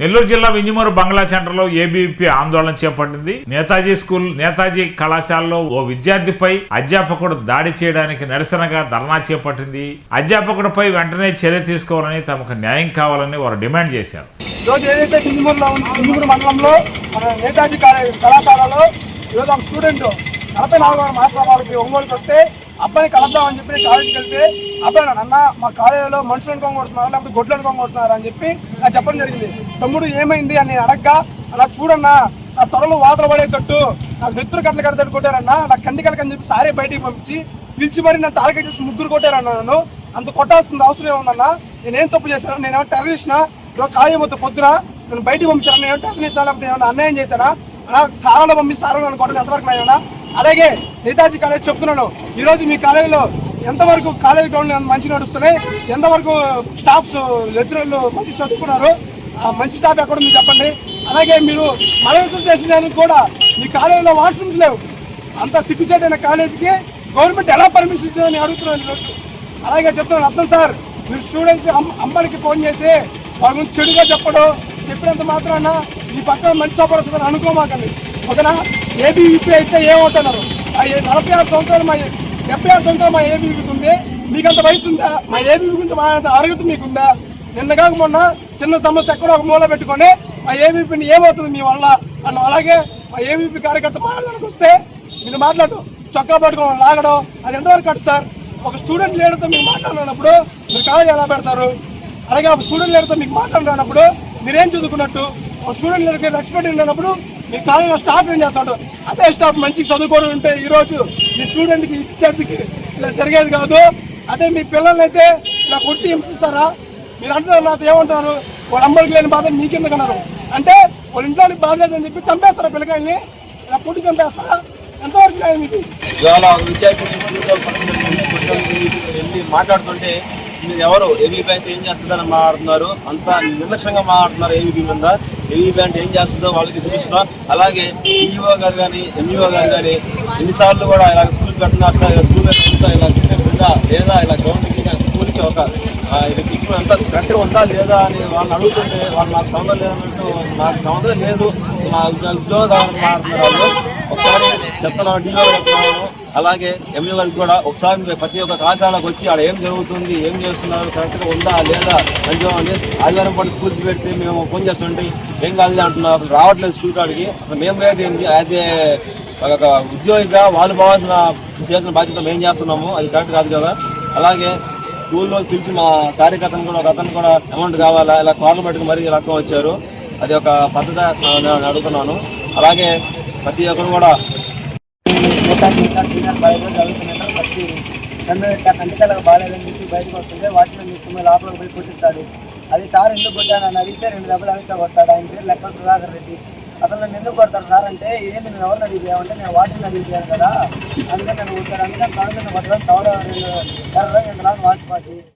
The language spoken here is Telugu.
నెల్లూరు జిల్లా వింజమూరు బంగ్లా సెంటర్లో ఏబీపీ ఆందోళన చేపట్టింది. నేతాజీ స్కూల్ నేతాజీ కళాశాలలో ఓ విద్యార్థిపై అధ్యాపకుడు దాడి చేయడానికి నిరసనగా ధర్నా చేపట్టింది. అధ్యాపకుడిపై వెంటనే చర్య తీసుకోవాలని తమకు న్యాయం కావాలని వారు డిమాండ్ చేశారు. ఈరోజు ఏదైతే మండలంలో నేతాజీ కళాశాలలో ఈరోజు ఒక స్టూడెంట్ నలభై నాలుగవ మాసవాళ్ళకి ఒంగోలుకి వస్తే అబ్బాయిని కలుద్దామని చెప్పి నేను కాలేజీకి వెళ్తే అబ్బాయి అన్న మా కాలేజీలో మనుషులు అనుకోని కొడుతున్నారు లేకపోతే గొడ్లు అనుకోని కొడుతున్నారు అని చెప్పి నాకు చెప్పడం జరిగింది. తమ్ముడు ఏమైంది? అని నేను అడగ్గా అలా చూడన్నా నా త్వరలో వాతలు పడేటట్టు నాకు నెత్తురు కట్టలు కడతాడు కొట్టారన్నా నా కంటి కలకని చెప్పి సారే బయటికి పంపించి పిలిచి మరి నన్ను టార్గెట్ చేసి ముగ్గురు కొట్టారన్న నన్ను. అంత కొట్టాల్సిన అవసరం ఏముందన్నా నేనేం తప్పు చేశాను నేనేమో టెర్రరిస్ట్నా ఈరోజు కాలేజీ మొత్తం పొద్దున నేను బయటికి పంపించాను నేను టెర్రరిస్టా లేకపోతే ఏమైనా అన్యాయం చేశానా అలా చాలా పంపిస్తారు అనుకోవడం ఎంతవరకు నాయనా అలాగే నేతాజీ కాలేజ్ చెప్తున్నాను ఈరోజు మీ కాలేజీలో ఎంతవరకు కాలేజ్ గ్రౌండ్ మంచిగా నడుస్తున్నాయి? ఎంతవరకు స్టాఫ్ లెక్చరర్లు మంచి చదువుకున్నారు? ఆ మంచి స్టాఫ్ ఎక్కడ ఉంది చెప్పండి? అలాగే మీరు మనవిసం చేసిన కూడా మీ కాలేజీలో వాష్రూమ్స్ లేవు. అంత సిగ్గుచేటైన కాలేజీకి గవర్నమెంట్ ఎలా పర్మిషన్ ఇచ్చిందని అడుగుతున్నాను ఈరోజు అలాగే చెప్తున్నాను అర్థం సార్ మీరు స్టూడెంట్స్ అమ్మలకి ఫోన్ చేసి వాళ్ళ గురించి చెడుగా చెప్పడం చెప్పినంత మాత్రాన ఈ పక్కన మంచి సపోర్ట్ వస్తుందని అనుకోమాకండి. ఓకేనా? ఏబీవీపీ అయితే ఏమవుతున్నారు? నలభై ఆరు సంవత్సరాలు మా డెబ్బై ఆరు సంవత్సరాలు మా ఏబీవీపీ ఉంది. మీకు అంత వయసు ఉందా? మా ఏబీవీ గురించి మా అర్హత మీకుందా నిన్న కాక మొన్న చిన్న సమస్య ఎక్కడో ఒక మూల పెట్టుకొని మా ఏబీపీని ఏమవుతుంది మీ వల్ల? అన్న అలాగే మా ఏబీపీ కార్యకర్త మాట్లాడడానికి వస్తే మీరు మాట్లాడు. చొక్కా పట్టుకోవడం లాగడం అది ఎంతవరకు కట్టు సార్? ఒక స్టూడెంట్ లీడర్తో మీరు మాట్లాడినప్పుడు మీరు కాలేజ్ ఎలా పెడతారు? అలాగే ఒక స్టూడెంట్ లీడర్తో మీకు మాట్లాడినప్పుడు మీరేం చదువుకున్నట్టు? ఒక స్టూడెంట్ లీడర్కి రెస్పెక్ట్ ఉన్నప్పుడు మీ కాలేజీలో స్టాఫ్ ఏం చేస్తాడు? అదే స్టాఫ్ మంచిగా చదువుకొని ఉంటే ఈరోజు మీ స్టూడెంట్కి విద్యార్థికి ఇలా జరిగేది కాదు. అదే మీ పిల్లల్ని అయితే ఇలా కొట్టి హింసిస్తారా? మీరు అంటున్నారు నాతో ఏమంటారు వాళ్ళ అమ్మడికి లేని బాధ మీకెందుకన్నారు అంటే వాళ్ళ ఇంట్లోనికి బాధ లేదని చెప్పి చంపేస్తారా పిల్లకాయల్ని? ఇలా కొట్టి చంపేస్తారా? ఎంతవరకు మీకు ఇది? ఇవాళ విద్యార్థి వెళ్ళి మాట్లాడుతుంటే మీరు ఎవరు? ఏబీ బ్యాంక్ ఏం చేస్తుందని మాట్లాడుతున్నారు? అంత నిర్లక్ష్యంగా మాట్లాడుతున్నారు ఏబీ మీద. ఏబీ బ్యాంక్ ఏం చేస్తుందో వాళ్ళకి చూపిస్తున్నాం. అలాగే ఈఓ గారు కానీ ఎంఈఓ గారు కానీ ఎన్నిసార్లు కూడా ఇలా స్కూల్ కట్టినారు సార్ ఇలా స్కూల్ ఇలా ఇలా లేదా ఇలా గ్రౌండ్కి స్కూల్కి ఒక ఆ, ఇది కిక్కు ఎంత ఉందా లేదా అని వాళ్ళని అడుగుతుంటే వాళ్ళు నాకు సంబంధం లేదన్నట్టు నాకు సంబంధం లేదు. నా ఉద్యోగ ఉద్యోగాలు మాట్లాడుతున్నారు. ఒకసారి చెప్తున్నాను డీలో చెప్తున్నాను అలాగే ఎంఈ గారికి కూడా ఒకసారి ప్రతి ఒక్క కళాశాలకు వచ్చి ఆడ ఏం జరుగుతుంది ఏం చేస్తున్నారు కరెక్ట్గా ఉందా లేదా అని ఆదివారం పాటు స్కూల్స్ పెడితే మేము ఫోన్ చేస్తుంటే ఏం కాదు అంటున్నాం అసలు రావట్లేదు స్కూల్ కాడికి. అసలు మేము పోయేది ఏంటి యాజ్ ఏ ఒక ఉద్యోగిగా వాళ్ళు పోవాల్సిన చేసిన బాధ్యత మేము చేస్తున్నాము. అది కరెక్ట్ కాదు కదా? అలాగే స్కూల్లో పిలిచి మా కార్యకర్తను కూడా ఒక అతను కూడా అమౌంట్ కావాలా? ఇలా కార్లు పెట్టుకు మరీ రకం వచ్చారు. అది ఒక పద్ధతి నేను అడుగుతున్నాను. అలాగే ప్రతి ఒక్కరు కూడా నేతాజీ ఇంకా సీనియర్ బాగాలేదని చెప్పి బయటకు వస్తుంటే వాచ్మెన్ తీసుకుని లోపలికి పోయి కొట్టిస్తాడు. అది సార్ ఎందుకు కొట్టాను అని అడిగితే రెండు దెబ్బలు అవిస్తా కొడతాడు. ఆయన పేరు లెక్కల సుధాకర్ రెడ్డి. అసలు నన్ను ఎందుకు కొడతారు సార్ అంటే ఏంది నేను ఎవరిని అడిగామంటే నేను వాచ్మెన్ అడిగాను కదా. అందుకని నన్ను కొట్టాడు అందుకని కాదు కొట్టడం తవడ రెండు వాచ్ పార్టీ.